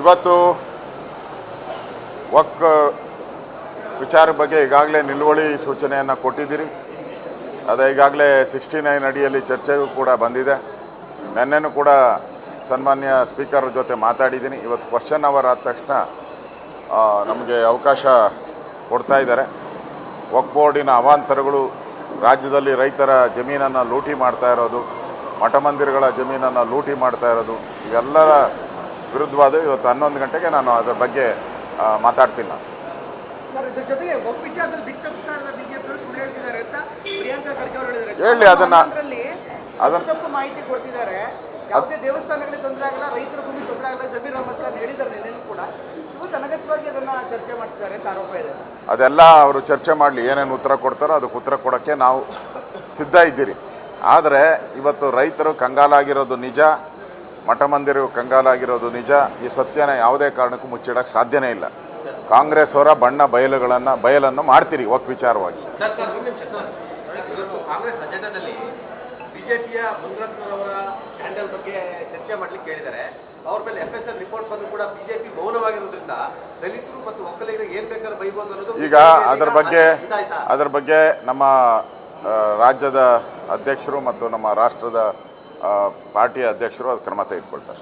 ಇವತ್ತು ವಕ್ ವಿಚಾರ ಬಗ್ಗೆ ಈಗಾಗಲೇ ನಿಲುವಳಿ ಸೂಚನೆಯನ್ನು ಕೊಟ್ಟಿದ್ದೀರಿ. ಅದು ಈಗಾಗಲೇ ಸಿಕ್ಸ್ಟಿ ನೈನ್ ಅಡಿಯಲ್ಲಿ ಚರ್ಚೆಗೂ ಕೂಡ ಬಂದಿದೆ. ನೆನ್ನೆನೂ ಕೂಡ ಸನ್ಮಾನ್ಯ ಸ್ಪೀಕರ್ ಜೊತೆ ಮಾತಾಡಿದ್ದೀನಿ. ಇವತ್ತು ಕ್ವಶನ್ ಅವರ್ ಆದ ತಕ್ಷಣ ನಮಗೆ ಅವಕಾಶ ಕೊಡ್ತಾ ಇದ್ದಾರೆ. ವಕ್ ಬೋರ್ಡಿನ ಅವಾಂತರಗಳು, ರಾಜ್ಯದಲ್ಲಿ ರೈತರ ಜಮೀನನ್ನು ಲೂಟಿ ಮಾಡ್ತಾ ಇರೋದು ಮಠ ಮಂದಿರಗಳ ಜಮೀನನ್ನು ಲೂಟಿ ಮಾಡ್ತಾ ಇರೋದು, ಇವೆಲ್ಲರ ವಿರುದ್ಧವಾದ ಇವತ್ತು ಹನ್ನೊಂದು ಗಂಟೆಗೆ ನಾನು ಅದರ ಬಗ್ಗೆ ಮಾತಾಡ್ತಿಲ್ಲ. ಮಾತಾಡ್ತೀನಿ ನಾನು ಹೇಳಿ ಅದನ್ನ. ಅದನ್ನ- ಅದೆಲ್ಲ ಅವರು ಚರ್ಚೆ ಮಾಡಲಿ ಏನೇನು ಉತ್ತರ ಕೊಡ್ತಾರೋ ಅದಕ್ಕೆ ಉತ್ತರ ಕೊಡೋಕ್ಕೆ ನಾವು ಸಿದ್ಧ ಇದ್ದೀರಿ. ಆದರೆ ಇವತ್ತು ರೈತರು ಕಂಗಾಲಾಗಿರೋದು ನಿಜ. ಮಠ ಮಂದಿರ ಕಂಗಾಲಾಗಿರೋದು ನಿಜ. ಈ ಸತ್ಯನ ಯಾವುದೇ ಕಾರಣಕ್ಕೂ ಮುಚ್ಚಿಡಕ್ಕೆ ಸಾಧ್ಯನೇ ಇಲ್ಲ. ಕಾಂಗ್ರೆಸ್ ಅವರ ಬಣ್ಣ ಬಯಲುಗಳನ್ನು ಬಯಲನ್ನು ಮಾಡ್ತೀರಿ ಒಕ್ ವಿಚಾರವಾಗಿ. ಸರ್ ಸರ್ ಒಂದು ನಿಮಿಷ ಸರ್. ಇವತ್ತು ಕಾಂಗ್ರೆಸ್ ಅಜೆಂಡಾದಲ್ಲಿ ಬಿಜೆಪಿಯ ಮುನಿರತ್ನರವರ ಸ್ಕ್ಯಾಂಡಲ್ ಬಗ್ಗೆ ಚರ್ಚೆ ಮಾಡ್ಲಿಕ್ಕೆ ಹೇಳಿದ್ದಾರೆ. ಅವ್ರ ಮೇಲೆ ಎಫ್ ಎಸ್ ಎಲ್ ರಿಪೋರ್ಟ್ ಬಂದು ಕೂಡ ಬಿಜೆಪಿ ಮೌನವಾಗಿರೋದ್ರಿಂದ ದಲಿತರು ಮತ್ತು ಒಕ್ಕಲಿಗರಿಗೆ ಏನ್ ಬೇಕಾದ್ರೂ ಬೈಬೋದು ಅನ್ನೋದು ಈಗ ಅದರ ಬಗ್ಗೆ ಅದರ ಬಗ್ಗೆ ನಮ್ಮ ರಾಜ್ಯದ ಅಧ್ಯಕ್ಷರು ಮತ್ತು ನಮ್ಮ ರಾಷ್ಟ್ರದ ಪಾರ್ಟಿಯ ಅಧ್ಯಕ್ಷರು ಅದು ಕ್ರಮ ತೆಗೆದುಕೊಳ್ತಾರೆ.